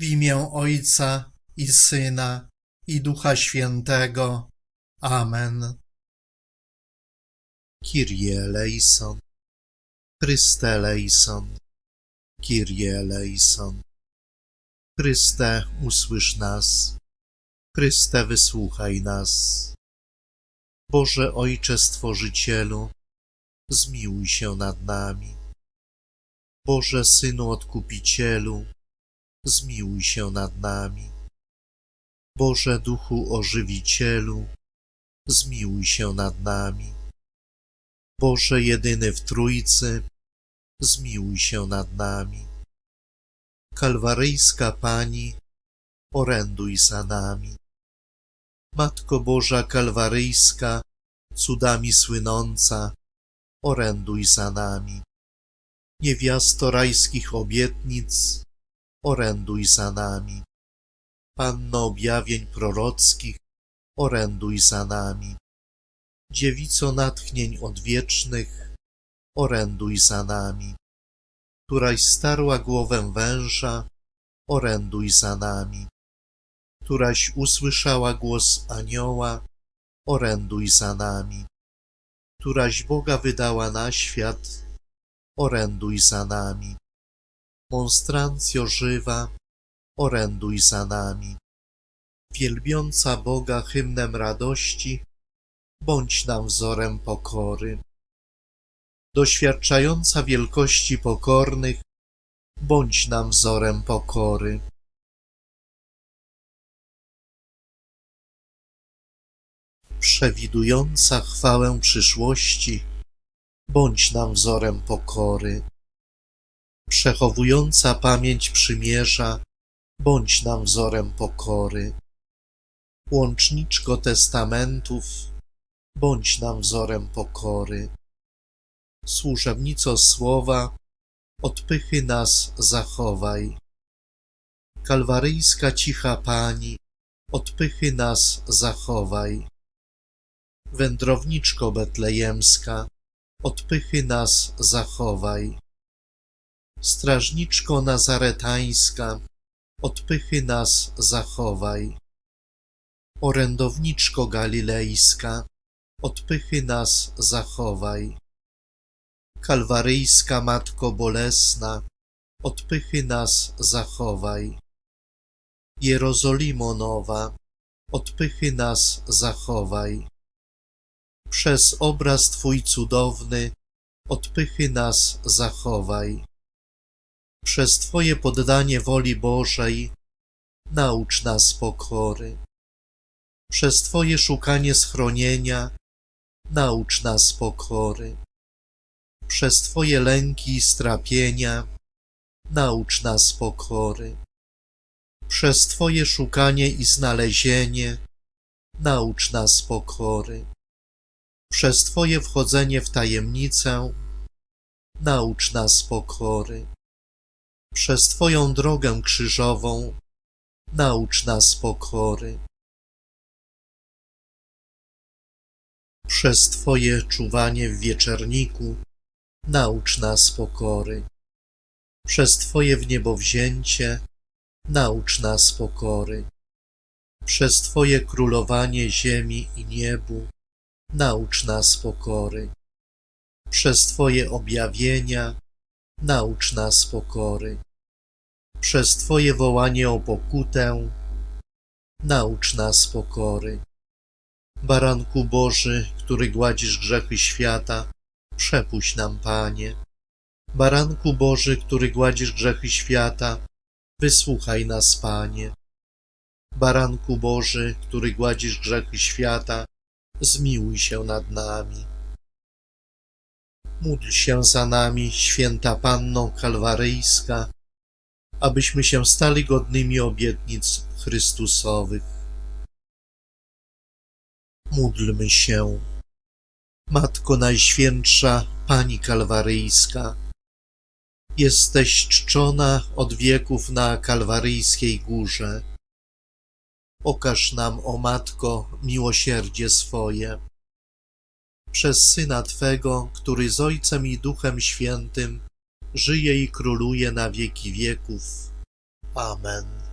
W imię Ojca i Syna i Ducha Świętego. Amen. Kyrie eleison. Chryste eleison. Kyrie eleison. Chryste, usłysz nas. Chryste, wysłuchaj nas. Boże Ojcze Stworzycielu, zmiłuj się nad nami. Boże Synu Odkupicielu, zmiłuj się nad nami. Boże Duchu Ożywicielu, zmiłuj się nad nami. Boże jedyny w Trójcy, zmiłuj się nad nami. Kalwaryjska Pani, oręduj za nami. Matko Boża Kalwaryjska, cudami słynąca, oręduj za nami. Niewiasto rajskich obietnic, oręduj za nami. Panno objawień prorockich, oręduj za nami. Dziewico natchnień odwiecznych, oręduj za nami. Któraś starła głowę węża, oręduj za nami. Któraś usłyszała głos anioła, oręduj za nami. Któraś Boga wydała na świat, oręduj za nami. Monstrancjo żywa, oręduj za nami. Wielbiąca Boga hymnem radości, bądź nam wzorem pokory. Doświadczająca wielkości pokornych, bądź nam wzorem pokory. Przewidująca chwałę przyszłości, bądź nam wzorem pokory. Przechowująca pamięć przymierza, bądź nam wzorem pokory. Łączniczko testamentów, bądź nam wzorem pokory. Służebnico słowa, odpychy nas zachowaj. Kalwaryjska cicha Pani, odpychy nas zachowaj. Wędrowniczko betlejemska, odpychy nas zachowaj. Strażniczko nazaretańska, odpychy nas zachowaj. Orędowniczko galilejska, odpychy nas zachowaj. Kalwaryjska Matko Bolesna, odpychy nas zachowaj. Jerozolimo Nowa, odpychy nas zachowaj. Przez obraz Twój cudowny, odpychy nas zachowaj. Przez Twoje poddanie woli Bożej, naucz nas pokory. Przez Twoje szukanie schronienia, naucz nas pokory. Przez Twoje lęki i strapienia, naucz nas pokory. Przez Twoje szukanie i znalezienie, naucz nas pokory. Przez Twoje wchodzenie w tajemnicę, naucz nas pokory. Przez Twoją drogę krzyżową, naucz nas pokory. Przez Twoje czuwanie w wieczerniku, naucz nas pokory. Przez Twoje wniebowzięcie, naucz nas pokory. Przez Twoje królowanie ziemi i niebu, naucz nas pokory. Przez Twoje objawienia, naucz nas pokory. Przez Twoje wołanie o pokutę, naucz nas pokory. Baranku Boży, który gładzisz grzechy świata, przepuść nam, Panie. Baranku Boży, który gładzisz grzechy świata, wysłuchaj nas, Panie. Baranku Boży, który gładzisz grzechy świata, zmiłuj się nad nami. Módl się za nami, święta Panno Kalwaryjska, abyśmy się stali godnymi obietnic Chrystusowych. Módlmy się. Matko Najświętsza, Pani Kalwaryjska, jesteś czczona od wieków na Kalwaryjskiej Górze. Okaż nam, o Matko, miłosierdzie swoje. Przez Syna Twego, który z Ojcem i Duchem Świętym żyje i króluje na wieki wieków. Amen.